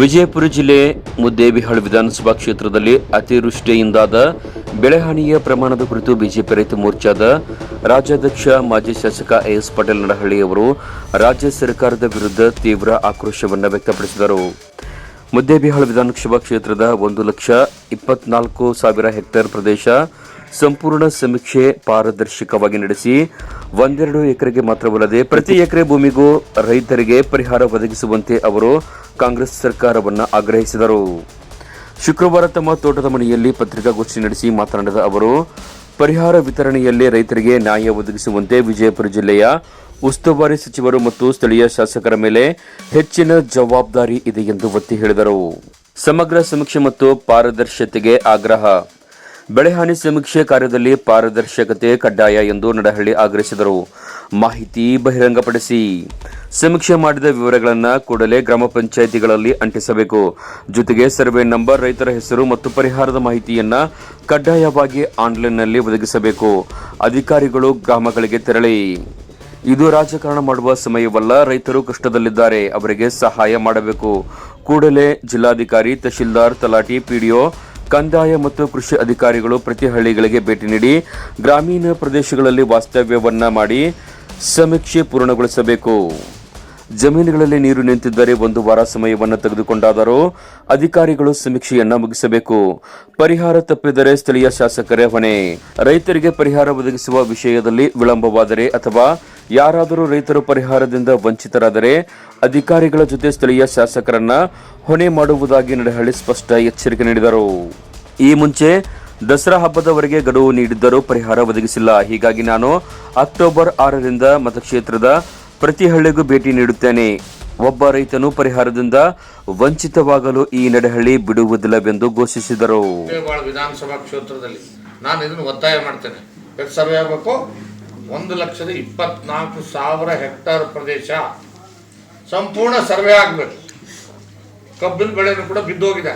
ವಿಜಯಪುರ ಜಿಲ್ಲೆ ಮುದ್ದೇಬಿಹಾಳ್ ವಿಧಾನಸಭಾ ಕ್ಷೇತ್ರದಲ್ಲಿ ಅತಿವೃಷ್ಟಿಯಿಂದಾದ ಬೆಳೆಹಾನಿಯ ಪ್ರಮಾಣದ ಕುರಿತು ಬಿಜೆಪಿ ರೈತ ಮೋರ್ಚಾದ ರಾಜ್ಯಾಧ್ಯಕ್ಷ ಮಾಜಿ ಶಾಸಕ ಎಸ್ ಪಟೇಲ್ ನಡಹಳ್ಳಿ ಅವರು ರಾಜ್ಯ ಸರ್ಕಾರದ ವಿರುದ್ಧ ತೀವ್ರ ಆಕ್ರೋಶವನ್ನು ವ್ಯಕ್ತಪಡಿಸಿದರು. ಮುದ್ದೇಬಿಹಾಳ್ ವಿಧಾನಸಭಾ ಕ್ಷೇತ್ರದ ಒಂದು ಲಕ್ಷ ಇಪ್ಪತ್ನಾಲ್ಕು ಸಾವಿರ ಹೆಕ್ಟೇರ್ ಪ್ರದೇಶ ಸಂಪೂರ್ಣ ಸಮೀಕ್ಷೆ ಪಾರದರ್ಶಕವಾಗಿ ನಡೆಸಿ ಒಂದೆರಡು ಎಕರೆಗೆ ಮಾತ್ರವಲ್ಲದೆ ಪ್ರತಿ ಎಕರೆ ಭೂಮಿಗೂ ರೈತರಿಗೆ ಪರಿಹಾರ ಒದಗಿಸುವಂತೆ ಅವರು ಕಾಂಗ್ರೆಸ್ ಸರ್ಕಾರವನ್ನು ಆಗ್ರಹಿಸಿದರು. ಶುಕ್ರವಾರ ತಮ್ಮ ತೋಟದ ಮನೆಯಲ್ಲಿ ಪತ್ರಿಕಾಗೋಷ್ಠಿ ನಡೆಸಿ ಮಾತನಾಡಿದ ಅವರು, ಪರಿಹಾರ ವಿತರಣೆಯಲ್ಲಿ ರೈತರಿಗೆ ನ್ಯಾಯ ಒದಗಿಸುವಂತೆ ವಿಜಯಪುರ ಜಿಲ್ಲೆಯ ಉಸ್ತುವಾರಿ ಸಚಿವರು ಮತ್ತು ಸ್ಥಳೀಯ ಶಾಸಕರ ಮೇಲೆ ಹೆಚ್ಚಿನ ಜವಾಬ್ದಾರಿ ಇದೆ ಎಂದು ಒತ್ತಿ ಹೇಳಿದರು. ಸಮಗ್ರ ಸಮೀಕ್ಷೆ ಮತ್ತು ಪಾರದರ್ಶಕತೆಗೆ ಆಗ್ರಹ. ಬೆಳೆಹಾನಿ ಸಮೀಕ್ಷೆ ಕಾರ್ಯದಲ್ಲಿ ಪಾರದರ್ಶಕತೆ ಕಡ್ಡಾಯ ಎಂದು ನಡಹಳ್ಳಿ ಆಗ್ರಹಿಸಿದರು. ಮಾಹಿತಿ ಬಹಿರಂಗಪಡಿಸಿ. ಸಮೀಕ್ಷೆ ಮಾಡಿದ ವಿವರಗಳನ್ನು ಕೂಡಲೇ ಗ್ರಾಮ ಪಂಚಾಯಿತಿಗಳಲ್ಲಿ ಅಂಟಿಸಬೇಕು. ಜೊತೆಗೆ ಸರ್ವೆ ನಂಬರ್, ರೈತರ ಹೆಸರು ಮತ್ತು ಪರಿಹಾರದ ಮಾಹಿತಿಯನ್ನು ಕಡ್ಡಾಯವಾಗಿ ಆನ್ಲೈನ್ನಲ್ಲಿ ಒದಗಿಸಬೇಕು. ಅಧಿಕಾರಿಗಳು ಗ್ರಾಮಗಳಿಗೆ ತೆರಳಿ. ಇದು ರಾಜಕಾರಣ ಮಾಡುವ ಸಮಯವಲ್ಲ, ರೈತರು ಕಷ್ಟದಲ್ಲಿದ್ದಾರೆ, ಅವರಿಗೆ ಸಹಾಯ ಮಾಡಬೇಕು. ಕೂಡಲೇ ಜಿಲ್ಲಾಧಿಕಾರಿ, ತಹಶೀಲ್ದಾರ್, ತಲಾಟಿ, ಪಿಡಿಒ ಕಂದಾಯ ಮತ್ತು ಕೃಷಿ ಅಧಿಕಾರಿಗಳು ಪ್ರತಿ ಹಳ್ಳಿಗಳಿಗೆ ಭೇಟಿ ನೀಡಿ ಗ್ರಾಮೀಣ ಪ್ರದೇಶಗಳಲ್ಲಿ ವಾಸ್ತವ್ಯವನ್ನ ಮಾಡಿ ಸಮೀಕ್ಷೆ ಪೂರ್ಣಗೊಳಿಸಬೇಕು. ಜಮೀನುಗಳಲ್ಲಿ ನೀರು ನಿಂತಿದ್ದರೆ ಒಂದು ವಾರ ಸಮಯವನ್ನು ತೆಗೆದುಕೊಂಡಾದರೂ ಅಧಿಕಾರಿಗಳು ಸಮೀಕ್ಷೆಯನ್ನ ಮುಗಿಸಬೇಕು. ಪರಿಹಾರ ತಪ್ಪಿದರೆ ಸ್ಥಳೀಯ ಶಾಸಕರೇ ಹೊಣೆ. ರೈತರಿಗೆ ಪರಿಹಾರ ಒದಗಿಸುವ ವಿಷಯದಲ್ಲಿ ವಿಳಂಬವಾದರೆ ಅಥವಾ ಯಾರಾದರೂ ರೈತರು ಪರಿಹಾರದಿಂದ ವಂಚಿತರಾದರೆ ಅಧಿಕಾರಿಗಳ ಜೊತೆ ಸ್ಥಳೀಯ ಶಾಸಕರನ್ನ ಹೊಣೆ ಮಾಡುವುದಾಗಿ ನಡಹಳ್ಳಿ ಸ್ಪಷ್ಟ ಎಚ್ಚರಿಕೆ ನೀಡಿದರು. ಈ ಮುಂಚೆ ದಸರಾ ಹಬ್ಬದವರೆಗೆ ಗಡುವು ನೀಡಿದ್ದರೂ ಪರಿಹಾರ ಒದಗಿಸಿಲ್ಲ. ಹೀಗಾಗಿ ನಾನು ಅಕ್ಟೋಬರ್ ಆರರಿಂದ ಮತಕ್ಷೇತ್ರದ ಪ್ರತಿ ಹಳ್ಳಿಗೂ ಭೇಟಿ ನೀಡುತ್ತೇನೆ. ಒಬ್ಬ ರೈತನು ಪರಿಹಾರದಿಂದ ವಂಚಿತವಾಗಲು ಈ ನಡೆಹಳ್ಳಿ ಬಿಡುವುದಿಲ್ಲವೆಂದು ಘೋಷಿಸಿದರು. ವಿಧಾನಸಭಾ ಕ್ಷೇತ್ರದಲ್ಲಿ ನಾನು ಇದನ್ನು ಒತ್ತಾಯ ಮಾಡ್ತೇನೆ. ಸರ್ವೆ ಆಗಬೇಕು? ಒಂದು ಲಕ್ಷದ ಇಪ್ಪತ್ನಾಲ್ಕು ಸಾವಿರ ಹೆಕ್ಟೇರ್ ಪ್ರದೇಶ ಸಂಪೂರ್ಣ ಸರ್ವೆ ಆಗಬೇಕು. ಕಬ್ಬಿನ ಬೆಳೆನೂ ಕೂಡ ಬಿದ್ದೋಗಿದೆ.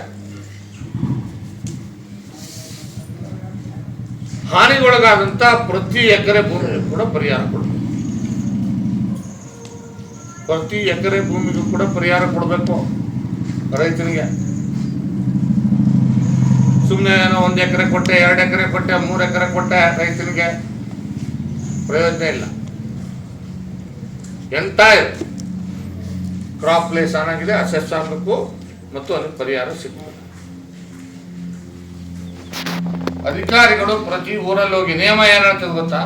ಹಾನಿಗೊಳಗಾದಂತ ಪ್ರತಿ ಎಕರೆ ಭೂಮಿಗೂ ಕೂಡ ಪರಿಹಾರ ಕೊಡಬೇಕು. ಪ್ರತಿ ಎಕರೆ ಭೂಮಿಗೂ ಕೂಡ ಪರಿಹಾರ ಕೊಡಬೇಕು ರೈತನಿಗೆ. ಸುಮ್ಮನೆ ಏನೋ ಒಂದು ಎಕರೆ ಕೊಟ್ಟೆ, ಎರಡು ಎಕರೆ ಕೊಟ್ಟೆ, ಮೂರು ಎಕರೆ ಕೊಟ್ಟೆ ರೈತನಿಗೆ ಪ್ರಯೋಜನ ಇಲ್ಲ. ಎಂಟೈರ್ ಕ್ರಾಪ್ ಪ್ಲೇಸ್ ಆನಾಗಿದೆ ಅಸೆಸ್ ಆಗಬೇಕು ಮತ್ತು ಅದಕ್ಕೆ ಪರಿಹಾರ ಸಿಗಬೇಕು ಅಧಿಕಾರಿಗಳು ಪ್ರತಿ ಊರಲ್ಲಿ ಹೋಗಿ ನಿಯಮ ಏನು ಹೇಳ್ತದೆ ಗೊತ್ತಾ?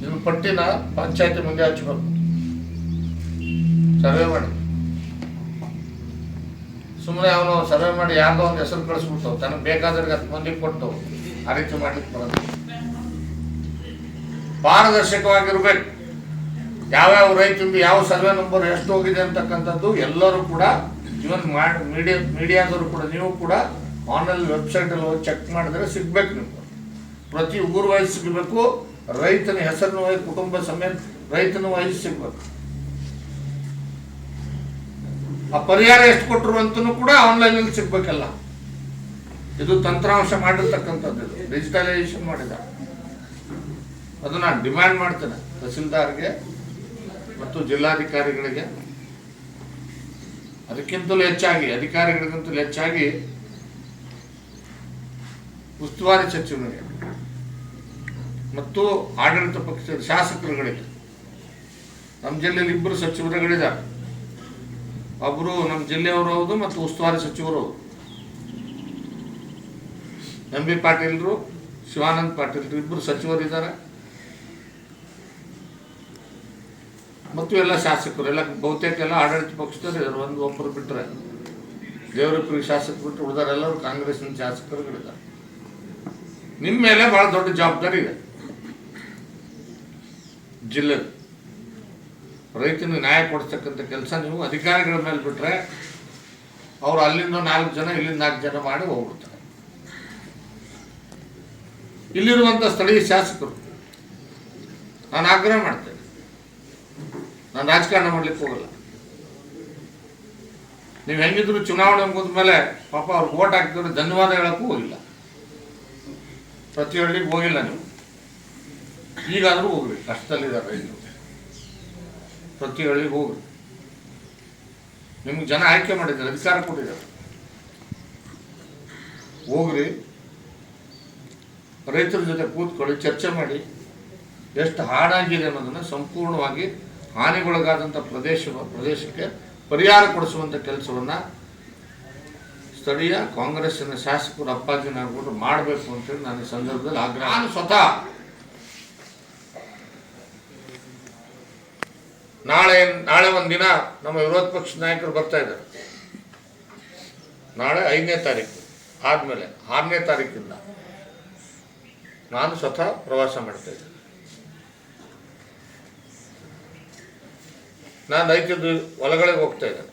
ನಿಮ್ಮ ಪಟ್ಟಿನ ಪಂಚಾಯತಿ ಮುಂದೆ ಹಚ್ಚಬೇಕು ಸರ್ವೆ ಮಾಡಿ. ಸುಮ್ಮನೆ ಅವನು ಸರ್ವೆ ಮಾಡಿ ಯಾರ್ದೋ ಒಂದು ಹೆಸರು ಕಳಿಸ್ಬಿಟ್ಟು ತನಗೆ ಹತ್ತು ಮಂದಿಗೆ ಕೊಟ್ಟು ಆ ರೀತಿ ಮಾಡ್ಲಿಕ್ಕೆ ಬರೋದು ಪಾರದರ್ಶಕವಾಗಿರ್ಬೇಕು. ಯಾವ್ಯಾವ ರೈತಂದು ಯಾವ ಸರ್ವೆ ನಂಬರ್ ಎಷ್ಟು ಹೋಗಿದೆ ಅಂತಕ್ಕಂಥದ್ದು ಎಲ್ಲರೂ ಕೂಡ ಇವನ್ ಮಾಡಿ ಮೀಡಿಯಾ ಮೀಡಿಯಾದವರು ಕೂಡ, ನೀವು ಕೂಡ ಆನ್ಲೈನ್ ವೆಬ್ಸೈಟಲ್ಲಿ ಹೋಗಿ ಚೆಕ್ ಮಾಡಿದ್ರೆ ಸಿಗ್ಬೇಕು ನಿಮ್ಗೆ. ಪ್ರತಿ ಊರು ವಯಸ್ಸು ಸಿಗಬೇಕು, ರೈತನ ಹೆಸರಿನ ವಯಸ್ಸು ಕುಟುಂಬ ಸಮೇತ ರೈತನ ವಯಸ್ಸು ಸಿಗ್ಬೇಕು. ಆ ಪರಿಹಾರ ಎಷ್ಟು ಕೊಟ್ಟರು ಅಂತನೂ ಕೂಡ ಆನ್ಲೈನಲ್ಲಿ ಸಿಗ್ಬೇಕಲ್ಲ. ಇದು ತಂತ್ರಾಂಶ ಮಾಡಿರ್ತಕ್ಕಂಥದ್ದು ಡಿಜಿಟಲೈಸೇಷನ್ ಮಾಡಿದ. ಅದು ನಾನು ಡಿಮ್ಯಾಂಡ್ ಮಾಡ್ತೇನೆ ತಹಸೀಲ್ದಾರ್ಗೆ. ಮತ್ತು ಜಿಲ್ಲಾಧಿಕಾರಿಗಳಿಗೆ ಅದಕ್ಕಿಂತಲೂ ಹೆಚ್ಚಾಗಿ, ಅಧಿಕಾರಿಗಳಿಗಿಂತಲೂ ಹೆಚ್ಚಾಗಿ ಉಸ್ತುವಾರಿ ಸಚಿವರಿಗೆ ಮತ್ತು ಆಡಳಿತ ಪಕ್ಷದ ಶಾಸಕರುಗಳಿಗೆ, ನಮ್ಮ ಜಿಲ್ಲೆಯಲ್ಲಿ ಇಬ್ಬರು ಸಚಿವರುಗಳಿದ್ದಾರೆ. ಒಬ್ಬರು ನಮ್ಮ ಜಿಲ್ಲೆಯವರು ಹೌದು ಮತ್ತು ಉಸ್ತುವಾರಿ ಸಚಿವರು ಎಂ ಬಿ ಪಾಟೀಲ್ರು, ಶಿವಾನಂದ್ ಪಾಟೀಲ್ರು ಇಬ್ಬರು ಸಚಿವರಿದ್ದಾರೆ. ಮತ್ತು ಎಲ್ಲ ಶಾಸಕರು, ಎಲ್ಲ ಬಹುತೇಕ ಎಲ್ಲ ಆಡಳಿತ ಪಕ್ಷದವರು ಇದ್ದಾರೆ ಒಂದು ಒಬ್ಬರು ಬಿಟ್ಟರೆ ದೇವರಪುರಿ ಶಾಸಕರು ಬಿಟ್ಟು ಉಳಿದಾರೆಲ್ಲರೂ ಕಾಂಗ್ರೆಸ್ನ ಶಾಸಕರುಗಳಿದ್ದಾರೆ ನಿಮ್ಮ ಮೇಲೆ ಭಾಳ ದೊಡ್ಡ ಜವಾಬ್ದಾರಿ ಇದೆ. ಜಿಲ್ಲೆ ರೈತನ ನ್ಯಾಯ ಕೊಡಿಸ್ತಕ್ಕಂಥ ಕೆಲಸ ನೀವು ಅಧಿಕಾರಿಗಳ ಮೇಲೆ ಬಿಟ್ಟರೆ ಅವರು ಅಲ್ಲಿಂದ ನಾಲ್ಕು ಜನ, ಇಲ್ಲಿಂದ ನಾಲ್ಕು ಜನ ಮಾಡಿ ಹೋಗ್ಬಿಡ್ತಾರೆ. ಇಲ್ಲಿರುವಂಥ ಸ್ಥಳೀಯ ಶಾಸಕರು, ನಾನು ಆಗ್ರಹ ಮಾಡ್ತೇನೆ. ನಾನು ರಾಜಕಾರಣ ಮಾಡ್ಲಿಕ್ಕೆ ಹೋಗಲ್ಲ. ನೀವು ಹೆಂಗಿದ್ರು ಚುನಾವಣೆ ಮುಗಿದ ಮೇಲೆ ಪಾಪ ಅವ್ರಿಗೆ ಓಟ್ ಹಾಕಿದ್ರೆ ಧನ್ಯವಾದ ಹೇಳಕ್ಕೂ ಹೋಗಿಲ್ಲ. ಪ್ರತಿ ಹಳ್ಳಿಗೆ ಹೋಗಿಲ್ಲ ನೀವು. ಈಗಾದರೂ ಹೋಗ್ರಿ ಕಷ್ಟದಲ್ಲಿದ್ದಾರೆ ರೈತರು. ಪ್ರತಿ ಹಳ್ಳಿಗೆ ಹೋಗ್ರಿ ನಿಮ್ಗೆ ಜನ ಆಯ್ಕೆ ಮಾಡಿದ್ದಾರೆ, ಅಧಿಕಾರ ಕೊಟ್ಟಿದ್ದಾರೆ. ಹೋಗ್ರಿ. ರೈತರ ಜೊತೆ ಕೂತ್ಕೊಳ್ಳಿ, ಚರ್ಚೆ ಮಾಡಿ, ಎಷ್ಟು ಹಾಡಾಗಿದೆ ಅನ್ನೋದನ್ನು ಸಂಪೂರ್ಣವಾಗಿ ಹಾನಿಗೊಳಗಾದಂಥ ಪ್ರದೇಶ ಪ್ರದೇಶಕ್ಕೆ ಪರಿಹಾರ ಕೊಡಿಸುವಂಥ ಕೆಲಸವನ್ನು ಸ್ಥಳೀಯ ಕಾಂಗ್ರೆಸ್ಸಿನ ಶಾಸಕರು ಅಪ್ಪಾಜಿನಾಗ್ಬಿಟ್ಟು ಮಾಡಬೇಕು ಅಂತೇಳಿ ನಾನು ಸಂದರ್ಭದಲ್ಲಿ ಆಗ್ರಹ ನಾನು ಸ್ವತಃ ನಾಳೆ ನಾಳೆ ಒಂದು ದಿನ ನಮ್ಮ ವಿರೋಧ ಪಕ್ಷದ ನಾಯಕರು ಬರ್ತಾ ಇದ್ದಾರೆ. ನಾಳೆ ಐದನೇ ತಾರೀಕು ಆದಮೇಲೆ, ಆರನೇ ತಾರೀಕಿಂದ ನಾನು ಸ್ವತಃ ಪ್ರವಾಸ ಮಾಡ್ತಾ ಇದ್ದೆ ನಾನು ರೈತದ್ದು ಹೊಲಗಳಿಗೆ ಹೋಗ್ತಾ ಇದ್ದೇನೆ.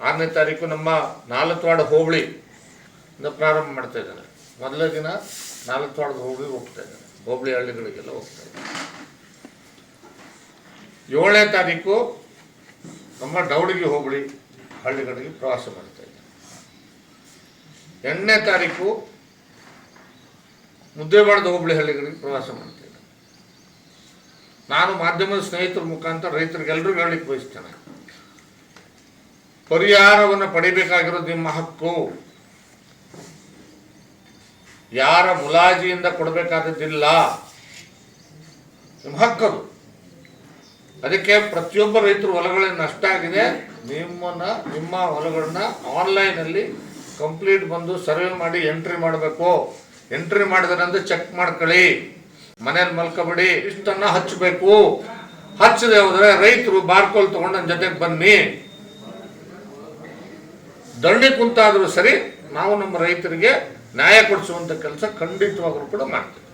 ಆರನೇ ತಾರೀಕು ನಮ್ಮ ನಾಲ್ಕುವಾಡ ಹೋಬಳಿ ಪ್ರಾರಂಭ ಮಾಡ್ತಾ ಇದ್ದೇನೆ. ಮೊದಲ ದಿನ ನಾಲ್ಕುವಾಡದ ಹೋಬಳಿ ಹೋಗ್ತಾ ಇದ್ದೇನೆ. ಹೋಬಳಿ ಹಳ್ಳಿಗಳಿಗೆಲ್ಲ ಹೋಗ್ತಾ ಇದ್ದೇನೆ. ಏಳನೇ ತಾರೀಕು ನಮ್ಮ ಡೌಡಿಗೆ ಹೋಬಳಿ ಹಳ್ಳಿಗಳಿಗೆ ಪ್ರವಾಸ ಮಾಡ್ತಾ ಇದ್ದೇನೆ. ಎಂಟನೇ ತಾರೀಕು ಮುದ್ದೇಬಾಳದ ಹೋಬಳಿ ಹಳ್ಳಿಗಳಿಗೆ ಪ್ರವಾಸ ಮಾಡ್ತಾ ನಾನು ಮಾಧ್ಯಮದ ಸ್ನೇಹಿತರ ಮುಖಾಂತರ ರೈತರಿಗೆಲ್ಲರೂ ಹೇಳಲಿಕ್ಕೆ ಬಯಸ್ತೇನೆ. ಪರಿಹಾರವನ್ನು ಪಡಿಬೇಕಾಗಿರೋದು ನಿಮ್ಮ ಹಕ್ಕು. ಯಾರ ಮುಲಾಜಿಯಿಂದ ಕೊಡಬೇಕಾದದ್ದಿಲ್ಲ. ನಿಮ್ಮ ಹಕ್ಕದು ಅದಕ್ಕೆ ಪ್ರತಿಯೊಬ್ಬ ರೈತರು ಹೊಲಗಳಲ್ಲಿ ನಷ್ಟ ಆಗಿದೆ. ನಿಮ್ಮನ್ನ, ನಿಮ್ಮ ಹೊಲಗಳನ್ನ ಆನ್ಲೈನಲ್ಲಿ ಕಂಪ್ಲೀಟ್ ಬಂದು ಸರ್ವೆ ಮಾಡಿ ಎಂಟ್ರಿ ಮಾಡಬೇಕು. ಎಂಟ್ರಿ ಮಾಡಿದ್ರೆ ಚೆಕ್ ಮಾಡ್ಕೊಳ್ಳಿ. ಮನೇಲಿ ಮಲ್ಕೋಬೇಡಿ, ಇಷ್ಟನ್ನ ಹಚ್ಚಬೇಕು ಹಚ್ಚದೆ ಹೋದ್ರೆ ರೈತರು ಬಾರ್ಕೋಲ್ ತಗೊಂಡು ಜೊತೆಗೆ ಬನ್ನಿ. ದಂಡಿ ಕುಂತಾದರೂ ಸರಿ, ನಾವು ನಮ್ಮ ರೈತರಿಗೆ ನ್ಯಾಯ ಕೊಡಿಸುವಂಥ ಕೆಲಸ ಖಂಡಿತವಾಗ್ಲೂ ಕೂಡ ಮಾಡ್ತೇವೆ.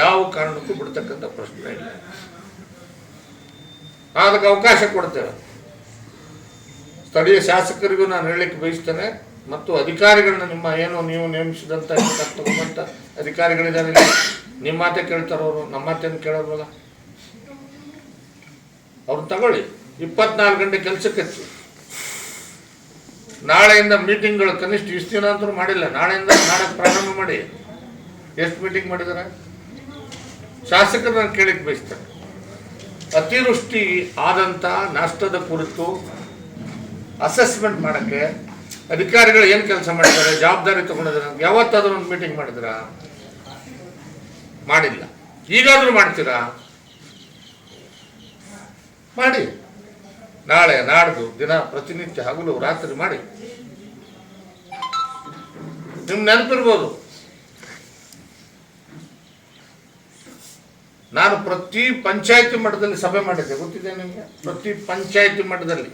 ಯಾವ ಕಾರಣಕ್ಕೂ ಬಿಡ್ತಕ್ಕಂಥ ಪ್ರಶ್ನೆ ಇಲ್ಲ. ಅದಕ್ಕೆ ಅವಕಾಶ ಕೊಡ್ತೇವೆ ಸ್ಥಳೀಯ ಶಾಸಕರಿಗೂ ನಾನು ಹೇಳಲಿಕ್ಕೆ ಬಯಸ್ತೇನೆ. ಮತ್ತು ಅಧಿಕಾರಿಗಳನ್ನ ನಿಮ್ಮ ಏನು ನೀವು ನೇಮಿಸಿದಂಥ ತಗೊಂಡಂಥ ಅಧಿಕಾರಿಗಳಿದ್ದಾರೆ. ನಿಮ್ಮ ಮಾತೆ ಕೇಳ್ತಾರೆ ಅವರು, ನಮ್ಮ ಮಾತೇನು ಕೇಳೋಲ್ವಲ್ಲ? ಅವ್ರನ್ನ ತಗೊಳ್ಳಿ. ಇಪ್ಪತ್ನಾಲ್ಕು ಗಂಟೆ ಕೆಲಸಕ್ಕೆ ನಾಳೆಯಿಂದ ಮೀಟಿಂಗ್ಗಳು ಕನಿಷ್ಠ ಇಷ್ಟು ದಿನ ಅಂತೂ ಮಾಡಿಲ್ಲ. ನಾಳೆಯಿಂದ ನಾಳೆ ಪ್ರಾರಂಭ ಮಾಡಿ. ಎಷ್ಟು ಮೀಟಿಂಗ್ ಮಾಡಿದ್ದಾರೆ? ಶಾಸಕರನ್ನ ಕೇಳಿಕ್ ಬಯಸ್ತಾರೆ ಅತಿವೃಷ್ಟಿ ಆದಂಥ ನಷ್ಟದ ಕುರಿತು ಅಸೆಸ್ಮೆಂಟ್ ಮಾಡೋಕ್ಕೆ ಅಧಿಕಾರಿಗಳು ಏನು ಕೆಲಸ ಮಾಡಿದ್ದಾರೆ? ಜವಾಬ್ದಾರಿ ತಗೊಂಡಿದ್ರೆ? ಯಾವತ್ತಾದ್ರೂ ಒಂದು ಮೀಟಿಂಗ್ ಮಾಡಿದ್ರಾ? ಮಾಡಿಲ್ಲ. ಈಗಾದ್ರೂ ಮಾಡ್ತೀರಾ? ಮಾಡಿ. ನಾಳೆ, ನಾಡ್ದು ದಿನ ಪ್ರತಿನಿತ್ಯ ಹಗಲು ರಾತ್ರಿ ಮಾಡಿ. ನಿಮ್ ನೆನಪಿರ್ಬೋದು. ನಾನು ಪ್ರತಿ ಪಂಚಾಯತಿ ಮಟ್ಟದಲ್ಲಿ ಸಭೆ ಮಾಡಿದ್ದೆ. ಗೊತ್ತಿದೆ ನಿಮಗೆ? ಪ್ರತಿ ಪಂಚಾಯತಿ ಮಟ್ಟದಲ್ಲಿ.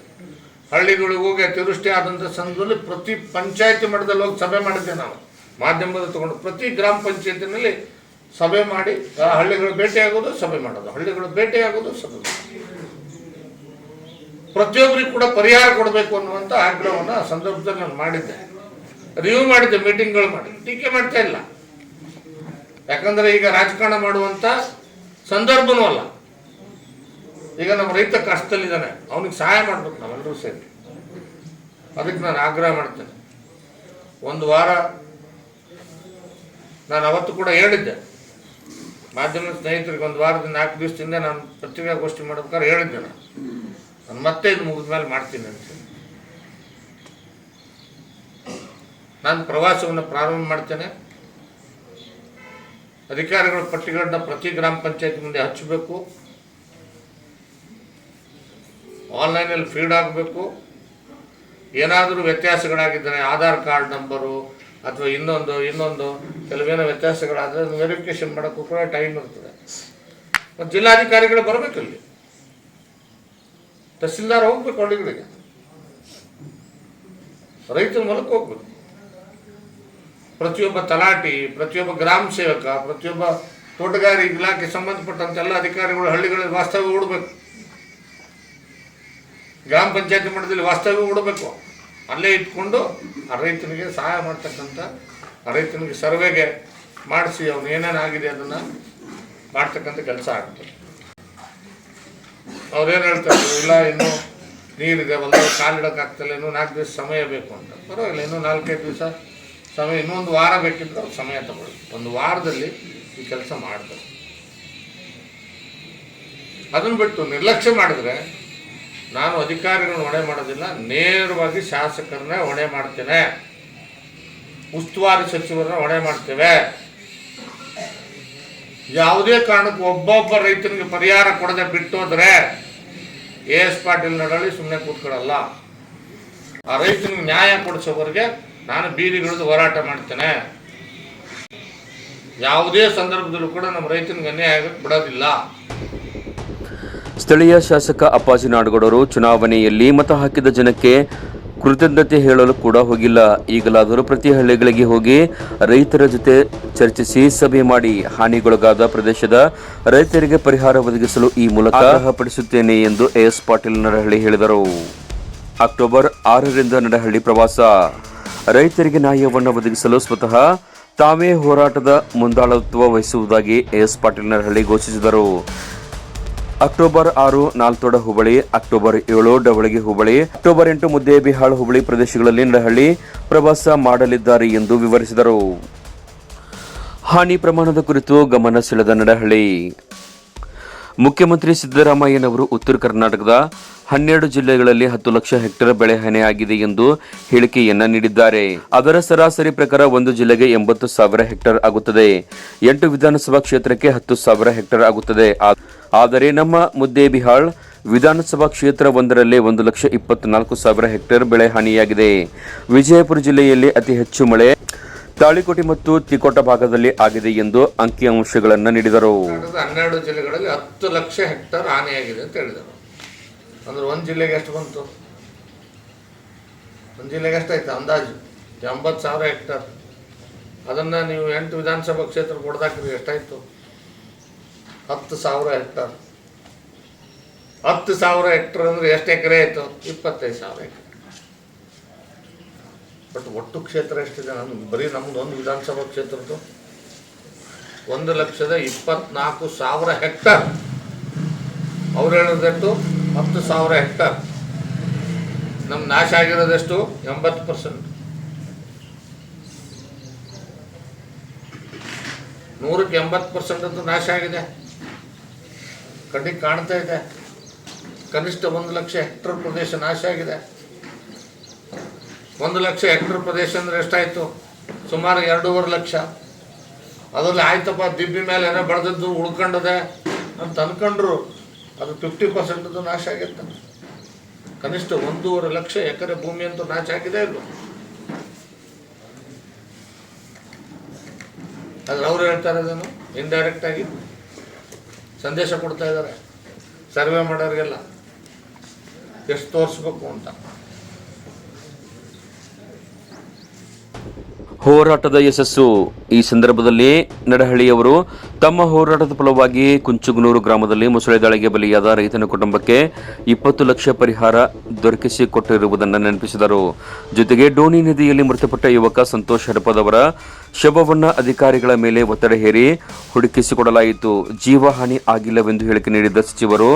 ಹಳ್ಳಿಗಳಿಗೆ ಹೋಗಿ ಅತಿವೃಷ್ಟಿ ಆದಂಥ ಸಂದರ್ಭದಲ್ಲಿ ಪ್ರತಿ ಪಂಚಾಯತಿ ಮಟ್ಟದಲ್ಲಿ ಹೋಗಿ ಸಭೆ ಮಾಡಿದ್ದೆ ನಾವು. ಮಾಧ್ಯಮದ ತಗೊಂಡು ಪ್ರತಿ ಗ್ರಾಮ ಪಂಚಾಯತಿನಲ್ಲಿ ಸಭೆ ಮಾಡಿ ಹಳ್ಳಿಗಳು ಭೇಟಿಯಾಗೋದು, ಸಭೆ ಮಾಡೋದು. ಹಳ್ಳಿಗಳು ಭೇಟಿಯಾಗೋದು, ಸಭೆ ಪ್ರತಿಯೊಬ್ಬರಿಗೂ ಕೂಡ ಪರಿಹಾರ ಕೊಡಬೇಕು ಅನ್ನುವಂಥ ಆಗ್ರಹವನ್ನು ಆ ಸಂದರ್ಭದಲ್ಲಿ ನಾನು ಮಾಡಿದ್ದೆ. ರಿವ್ಯೂ ಮಾಡಿದ್ದೆ ಮೀಟಿಂಗ್ಗಳು ಮಾಡಿ ಟೀಕೆ ಮಾಡ್ತಾ ಇಲ್ಲ. ಯಾಕಂದ್ರೆ ಈಗ ರಾಜಕಾರಣ ಮಾಡುವಂಥ ಸಂದರ್ಭನೂ ಅಲ್ಲ. ಈಗ ನಮ್ಮ ರೈತ ಕಷ್ಟದಲ್ಲಿದ್ದಾನೆ ಅವನಿಗೆ ಸಹಾಯ ಮಾಡ್ಬೇಕು ನಾವೆಲ್ಲರೂ ಸೇರಿ. ಅದಕ್ಕೆ ನಾನು ಆಗ್ರಹ ಮಾಡ್ತೇನೆ. ಒಂದು ವಾರ ನಾನು ಅವತ್ತು ಕೂಡ ಹೇಳಿದ್ದೆ. ಮಾಧ್ಯಮದ ಸ್ನೇಹಿತರಿಗೆ ಒಂದು ವಾರದ ನಾಲ್ಕು ದಿವಸದಿಂದ ನಾನು ಪತ್ರಿಕಾಗೋಷ್ಠಿ ಮಾಡ್ಬೇಕಾದ್ರೆ ಹೇಳಿದ್ದೆ ನಾನು. ನಾನು ಮತ್ತೆ ಇದು ಮುಗಿದ ಮೇಲೆ ಮಾಡ್ತೀನಿ ಅಂತ ನಾನು ಪ್ರವಾಸವನ್ನು ಪ್ರಾರಂಭ ಮಾಡ್ತೇನೆ. ಅಧಿಕಾರಿಗಳ ಪಟ್ಟಿಗಳನ್ನ ಪ್ರತಿ ಗ್ರಾಮ ಪಂಚಾಯತ್ ಮುಂದೆ ಹಚ್ಚಬೇಕು. ಆನ್ಲೈನಲ್ಲಿ ಫೀಡ್ ಆಗಬೇಕು ಏನಾದರೂ ವ್ಯತ್ಯಾಸಗಳಾಗಿದ್ದರೆ ಆಧಾರ್ ಕಾರ್ಡ್ ನಂಬರು ಅಥವಾ ಇನ್ನೊಂದು ಇನ್ನೊಂದು, ಕೆಲವೇನೋ ವ್ಯತ್ಯಾಸಗಳಾದರೆ ವೆರಿಫಿಕೇಶನ್ ಮಾಡೋಕ್ಕೂ ಕೂಡ ಟೈಮ್ ಇರ್ತದೆ. ಮತ್ತು ಜಿಲ್ಲಾಧಿಕಾರಿಗಳು ಬರಬೇಕು ಬರಬೇಕಲ್ಲಿ ತಹಸೀಲ್ದಾರ್ ಹೋಗ್ಬೇಕು ಹಳ್ಳಿಗಳಿಗೆ. ರೈತರ ಮೂಲಕ ಹೋಗ್ಬೇಕು. ಪ್ರತಿಯೊಬ್ಬ ತಲಾಟಿ, ಪ್ರತಿಯೊಬ್ಬ ಗ್ರಾಮ ಸೇವಕ, ಪ್ರತಿಯೊಬ್ಬ ತೋಟಗಾರಿ ಇಲಾಖೆ ಸಂಬಂಧಪಟ್ಟಂತ ಎಲ್ಲ ಅಧಿಕಾರಿಗಳು ಹಳ್ಳಿಗಳಲ್ಲಿ ವಾಸ್ತವ್ಯ ಹೂಡಬೇಕು. ಗ್ರಾಮ ಪಂಚಾಯತಿ ಮಟ್ಟದಲ್ಲಿ ವಾಸ್ತವ್ಯ ಹೂಡಬೇಕು. ಅಲ್ಲೇ ಇಟ್ಕೊಂಡು ಆ ರೈತನಿಗೆ ಸಹಾಯ ಮಾಡ್ತಕ್ಕಂಥ ರೈತನಿಗೆ ಸರ್ವೆಗೆ ಮಾಡಿಸಿ ಅವನು ಏನೇನಾಗಿದೆ ಅದನ್ನು ಮಾಡ್ತಕ್ಕಂಥ ಕೆಲಸ ಆಗ್ತದೆ. ಅವ್ರೇನು ಹೇಳ್ತಾರೆ, ಇಲ್ಲ, ಇನ್ನೂ ನೀರಿದೆ ಒಂದು ಕಾಲಿಡೋಕ್ಕಾಗ್ತಲ್ಲ ಇನ್ನೂ ನಾಲ್ಕು ದಿವಸ ಸಮಯ ಬೇಕು ಅಂತ. ಪರವಾಗಿಲ್ಲ, ಇನ್ನೂ ನಾಲ್ಕೈದು ದಿವಸ ಸಮಯ ಇನ್ನೊಂದು ವಾರ ಬೇಕಿದ್ರೆ ಅವ್ರು ಸಮಯ ತಗೊಳ್ಳಿ. ಒಂದು ವಾರದಲ್ಲಿ ಈ ಕೆಲಸ ಮಾಡ್ತಾರೆ. ಅದನ್ನು ಬಿಟ್ಟು ನಿರ್ಲಕ್ಷ್ಯ ಮಾಡಿದ್ರೆ ನಾನು ಅಧಿಕಾರಿಗಳನ್ನ ಹೊಣೆ ಮಾಡೋದಿಲ್ಲ, ನೇರವಾಗಿ ಶಾಸಕರನ್ನ ಹೊಣೆ ಮಾಡ್ತೇನೆ. ಉಸ್ತುವಾರಿ ಸಚಿವರನ್ನ ಹೊಣೆ ಮಾಡ್ತೇವೆ. ಯಾವುದೇ ಕಾರಣಕ್ಕೂ ಒಬ್ಬೊಬ್ಬ ರೈತನಿಗೆ ಪರಿಹಾರ ಕೊಡದೆ ಬಿಟ್ಟೋದ್ರೆ ಎ ಎಸ್ ಪಾಟೀಲ್ ನಡಳಿ ಸುಮ್ಮನೆ ಕೂತ್ಕೊಳ್ಳಲ್ಲ. ಆ ರೈತನಿಗೆ ನ್ಯಾಯ ಕೊಡಿಸೋವರೆಗೆ ನಾನು ಬೀದಿಗಿಳಿದು ಹೋರಾಟ ಮಾಡ್ತೇನೆ. ಯಾವುದೇ ಸಂದರ್ಭದಲ್ಲೂ ಕೂಡ ನಮ್ಮ ರೈತನಿಗೆ ಅನ್ಯಾಯ ಆಗಕ್ಕೆ ಬಿಡೋದಿಲ್ಲ. ಸ್ಥಳೀಯ ಶಾಸಕ ಅಪ್ಪಾಜಿ ನಾಡಗೌಡರು ಚುನಾವಣೆಯಲ್ಲಿ ಮತ ಹಾಕಿದ ಜನಕ್ಕೆ ಕೃತಜ್ಞತೆ ಹೇಳಲು ಕೂಡ ಹೋಗಿಲ್ಲ. ಈಗಲಾದರೂ ಪ್ರತಿ ಹಳ್ಳಿಗಳಿಗೆ ಹೋಗಿ ರೈತರ ಜೊತೆ ಚರ್ಚಿಸಿ ಸಭೆ ಮಾಡಿ ಹಾನಿಗೊಳಗಾದ ಪ್ರದೇಶದ ರೈತರಿಗೆ ಪರಿಹಾರ ಒದಗಿಸಲು ಈ ಮೂಲಕ ಆಗ್ರಹಪಡಿಸುತ್ತೇನೆ ಎಂದು ಎಸ್ ಪಾಟೀಲ್ ನರಹಳ್ಳಿ ಹೇಳಿದರು. ಅಕ್ಟೋಬರ್ ಆರರಿಂದ ನಡಹಳ್ಳಿ ಪ್ರವಾಸ. ರೈತರಿಗೆ ನ್ಯಾಯವನ್ನು ಒದಗಿಸಲು ಸ್ವತಃ ತಾವೇ ಹೋರಾಟದ ಮುಂದಾಳತ್ವ ವಹಿಸುವುದಾಗಿ ಎಸ್ ಪಾಟೀಲ್ ನರಹಳ್ಳಿ ಘೋಷಿಸಿದರು. ಅಕ್ಟೋಬರ್ ಆರು ನಾಲ್ತೋಡ ಹುಬಳಿ ಅಕ್ಟೋಬರ್ ಏಳು ಡವಳಗಿ ಹುಬಳಿ ಅಕ್ಟೋಬರ್ ಎಂಟು ಮುದ್ದೇಬಿಹಾಳ್ ಹುಬಳಿ ಪ್ರದೇಶಗಳಲ್ಲಿ ನಡಹಳ್ಳಿ ಪ್ರವಾಸ ಮಾಡಲಿದ್ದಾರೆ ಎಂದು ವಿವರಿಸಿದರು. ಹಾನಿ ಪ್ರಮಾಣದ ಕುರಿತು ಗಮನ ಸೆಳೆದ ನಡಹಳ್ಳಿ ಮುಖ್ಯಮಂತ್ರಿ ಸಿದ್ದರಾಮಯ್ಯನವರು ಉತ್ತರ ಕರ್ನಾಟಕದ ಹನ್ನೆರಡು ಜಿಲ್ಲೆಗಳಲ್ಲಿ ಹತ್ತು ಲಕ್ಷ ಹೆಕ್ಟೇರ್ ಬೆಳೆ ಹಾನಿಯಾಗಿದೆ ಎಂದು ಹೇಳಿಕೆಯನ್ನ ನೀಡಿದ್ದಾರೆ. ಅದರ ಸರಾಸರಿ ಪ್ರಕಾರ ಒಂದು ಜಿಲ್ಲೆಗೆ ಎಂಬತ್ತು ಸಾವಿರ ಹೆಕ್ಟೇರ್ ಆಗುತ್ತದೆ. ಎಂಟು ವಿಧಾನಸಭಾ ಕ್ಷೇತ್ರಕ್ಕೆ ಹತ್ತು ಸಾವಿರ ಹೆಕ್ಟೇರ್ ಆಗುತ್ತದೆ. ಆದರೆ ನಮ್ಮ ಮುದ್ದೇಬಿಹಾಳ್ ವಿಧಾನಸಭಾ ಕ್ಷೇತ್ರ ಒಂದರಲ್ಲಿ ಒಂದು ಲಕ್ಷ ಇಪ್ಪತ್ನಾಲ್ಕು ಸಾವಿರ ಹೆಕ್ಟೇರ್ ಬೆಳೆ ಹಾನಿಯಾಗಿದೆ. ವಿಜಯಪುರ ಜಿಲ್ಲೆಯಲ್ಲಿ ಅತಿ ಹೆಚ್ಚು ಮಳೆ ತಾಳಿಕೋಟೆ ಮತ್ತು ತಿಕೋಟ ಭಾಗದಲ್ಲಿ ಆಗಿದೆ ಎಂದು ಅಂಕಿಅಂಶಗಳನ್ನು ನೀಡಿದರು. ಹನ್ನೆರಡು ಜಿಲ್ಲೆಗಳಲ್ಲಿ ಹತ್ತು ಲಕ್ಷ ಹೆಕ್ಟರ್ ಹಾನಿಯಾಗಿದೆ ಅಂತ ಹೇಳಿದರು. ಅಂದ್ರೆ ಒಂದು ಜಿಲ್ಲೆಗೆ ಎಷ್ಟು ಬಂತು? ಒಂದು ಜಿಲ್ಲೆಗೆ ಎಷ್ಟಾಯ್ತು ಅಂದಾಜು? ಎಂಬತ್ತು ಸಾವಿರ ಹೆಕ್ಟರ್. ಅದನ್ನು ನೀವು ಎಂಟು ವಿಧಾನಸಭಾ ಕ್ಷೇತ್ರ ಕೊಡ್ದಾಕ್ರಿ ಎಷ್ಟಾಯ್ತು? ಹತ್ತು ಸಾವಿರ ಹೆಕ್ಟರ್. ಹತ್ತು ಸಾವಿರ ಹೆಕ್ಟರ್ ಅಂದ್ರೆ ಎಷ್ಟು ಎಕರೆ ಆಯಿತು? ಇಪ್ಪತ್ತೈದು ಸಾವಿರ ಎಕರೆ ಬಟ್ ಒಟ್ಟು ಕ್ಷೇತ್ರ ಎಷ್ಟಿದೆ ನಾನು ಬರೀ ನಮ್ಮದು ಒಂದು ವಿಧಾನಸಭಾ ಕ್ಷೇತ್ರದ್ದು ಒಂದು ಲಕ್ಷದ ಇಪ್ಪತ್ನಾಲ್ಕು ಸಾವಿರ ಹೆಕ್ಟರ್. ಅವ್ರು ಹೇಳೋದೆಷ್ಟು? ಹತ್ತು ಸಾವಿರ ಹೆಕ್ಟರ್. ನಮ್ಮ ನಾಶ ಆಗಿರೋದಷ್ಟು? ಎಂಬತ್ತು ಪರ್ಸೆಂಟ್. ನೂರಕ್ಕೆ ಎಂಬತ್ತು ಪರ್ಸೆಂಟ್ ಅಂತೂ ನಾಶ ಆಗಿದೆ. ಕಣ್ಣಿಗೆ ಕಾಣ್ತಾ ಇದೆ. ಕನಿಷ್ಠ ಒಂದು ಲಕ್ಷ ಹೆಕ್ಟರ್ ಪ್ರದೇಶ ನಾಶ ಆಗಿದೆ. ಒಂದು ಲಕ್ಷ ಹೆಕ್ಟರ್ ಪ್ರದೇಶ ಅಂದರೆ ಎಷ್ಟಾಯಿತು? ಸುಮಾರು ಎರಡೂವರೆ ಲಕ್ಷ. ಅದರಲ್ಲಿ ಆಯ್ತಪ್ಪ, ದಿಬ್ಬಿ ಮೇಲೆ ಏನೋ ಬೆಳೆದದ್ದು ಉಳ್ಕೊಂಡದೆ ಅಂತ ಅನ್ಕೊಂಡ್ರು. ಅದು ಫಿಫ್ಟಿ ಪರ್ಸೆಂಟದ್ದು ನಾಶ ಆಗಿತ್ತು ಕನಿಷ್ಠ ಒಂದೂವರೆ ಲಕ್ಷ ಎಕರೆ ಭೂಮಿ ಅಂತೂ ನಾಶ ಆಗಿದೆ ಇಲ್ಲ ಆದ್ರೆ ಅವ್ರು ಹೇಳ್ತಾರೆ ಅದನ್ನು ಇಂಡೈರೆಕ್ಟ್ ಆಗಿ ಸಂದೇಶ ಕೊಡ್ತಾ ಇದ್ದಾರೆ. ಸರ್ವೆ ಮಾಡೋರಿಗೆಲ್ಲ. ಎಷ್ಟು ತೋರಿಸ್ಬೇಕು ಅಂತ. ಹೋರಾಟದ ಯಶಸ್ಸು. ಈ ಸಂದರ್ಭದಲ್ಲಿ ನಡಹಳ್ಳಿಯವರು ತಮ್ಮ ಹೋರಾಟದ ಫಲವಾಗಿ ಕುಂಚುಗನೂರು ಗ್ರಾಮದಲ್ಲಿ ಮೊಸಳೆ ದಾಳಿಗೆ ಬಲಿಯಾದ ರೈತನ ಕುಟುಂಬಕ್ಕೆ ಇಪ್ಪತ್ತು ಲಕ್ಷ ಪರಿಹಾರ ದೊರಕಿಸಿಕೊಟ್ಟಿರುವುದನ್ನು ನೆನಪಿಸಿದರು. ಜೊತೆಗೆ ಡೋನಿ ನದಿಯಲ್ಲಿ ಮೃತಪಟ್ಟ ಯುವಕ ಸಂತೋಷ್ ಹಡಪದವರ ಶವವನ್ನು ಅಧಿಕಾರಿಗಳ ಮೇಲೆ ಒತ್ತಡ ಹೇರಿ ಹುಡುಕಿಸಿಕೊಡಲಾಯಿತು. ಜೀವಹಾನಿ ಆಗಿಲ್ಲವೆಂದು ಹೇಳಿಕೆ ನೀಡಿದ ಸಚಿವರು,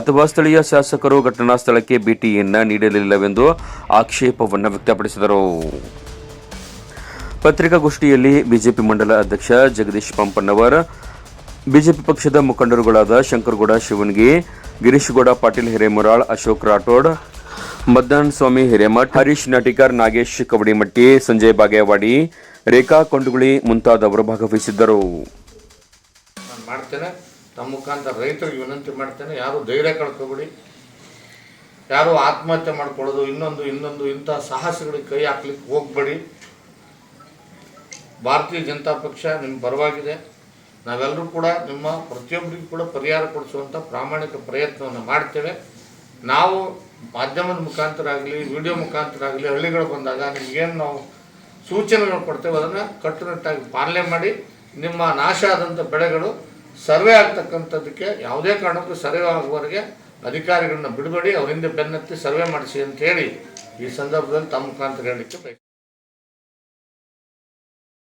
ಅಥವಾ ಸ್ಥಳೀಯ ಶಾಸಕರು ಘಟನಾ ಸ್ಥಳಕ್ಕೆ ಭೇಟಿಯನ್ನ ನೀಡಲಿಲ್ಲವೆಂದು ಆಕ್ಷೇಪವನ್ನು ವ್ಯಕ್ತಪಡಿಸಿದರು. ಪತ್ರಿಕಾಗೋಷ್ಠಿಯಲ್ಲಿ ಬಿಜೆಪಿ ಮಂಡಲ ಅಧ್ಯಕ್ಷ ಜಗದೀಶ್ ಪಂಪಣ್ಣವರ್ ಬಿಜೆಪಿ ಪಕ್ಷದ ಮುಖಂಡರುಗಳಾದ ಶಂಕರಗೌಡ ಶಿವನ್ಗಿ, ಗಿರೀಶ್ಗೌಡ ಪಾಟೀಲ್ ಹಿರೇಮುರಾಳ್, ಅಶೋಕ್ ರಾಠೋಡ್ ಮದ್ದಾನ್ ಸ್ವಾಮಿ ಹಿರೇಮಠ್, ಹರೀಶ್ ನಾಟಿಕರ್ ನಾಗೇಶ್ ಕವಡಿಮಟ್ಟಿ, ಸಂಜಯ್ ಬಾಗೇವಾಡಿ, ರೇಖಾ ಕೊಂಡುಗುಳಿ ಮುಂತಾದವರು ಭಾಗವಹಿಸಿದ್ದರು. ಮಾಡ್ತೇನೆ. ನಮ್ಮ ಮುಖಾಂತರ ರೈತರಿಗೆ ವಿನಂತಿ ಮಾಡ್ತೇನೆ. ಯಾರು ಧೈರ್ಯ ಕಳ್ಕೊಬಿಡಿ. ಯಾರು ಆತ್ಮಹತ್ಯೆ ಮಾಡ್ಕೊಳ್ಳೋದು, ಇನ್ನೊಂದು ಇನ್ನೊಂದು, ಇಂಥ ಸಾಹಸಗಳಿಗೆ ಕೈ ಹಾಕ್ಲಿಕ್ಕೆ ಹೋಗ್ಬೇಡಿ. ಭಾರತೀಯ ಜನತಾ ಪಕ್ಷ ನಿಮ್ಮ ಪರವಾಗಿದೆ. ನಾವೆಲ್ಲರೂ ಕೂಡ ನಿಮ್ಮ ಪ್ರತಿಯೊಬ್ಬರಿಗೂ ಕೂಡ ಪರಿಹಾರ ಕೊಡಿಸುವಂಥ ಪ್ರಾಮಾಣಿಕ ಪ್ರಯತ್ನವನ್ನು ಮಾಡ್ತೇವೆ. ನಾವು ಮಾಧ್ಯಮದ ಮುಖಾಂತರ ಆಗಲಿ ವಿಡಿಯೋ ಮುಖಾಂತರ ಆಗಲಿ ಹಳ್ಳಿಗಳು ಬಂದಾಗ ನಿಮಗೇನು ನಾವು ಸೂಚನೆಗಳು ಕೊಡ್ತೇವೆ, ಅದನ್ನು ಕಟ್ಟುನಿಟ್ಟಾಗಿ ಪಾಲನೆ ಮಾಡಿ, ನಿಮ್ಮ ನಾಶ ಆದಂಥ ಬೆಳೆಗಳು ಸರ್ವೆ ಆಗ್ತಕ್ಕಂಥದ್ದಕ್ಕೆ ಯಾವುದೇ ಕಾರಣಕ್ಕೂ ಸರ್ವೆ ಆಗುವವರೆಗೆ ಅಧಿಕಾರಿಗಳನ್ನ ಬಿಡಬೇಡಿ ಅವರಿಂದ ಬೆನ್ನತ್ತಿ ಸರ್ವೆ ಮಾಡಿಸಿ ಅಂತ ಹೇಳಿ ಈ ಸಂದರ್ಭದಲ್ಲಿ ತಮ್ಮ ಮುಖಾಂತರ ಹೇಳಲಿಕ್ಕೆ ಬಯಸ್ತೇನೆ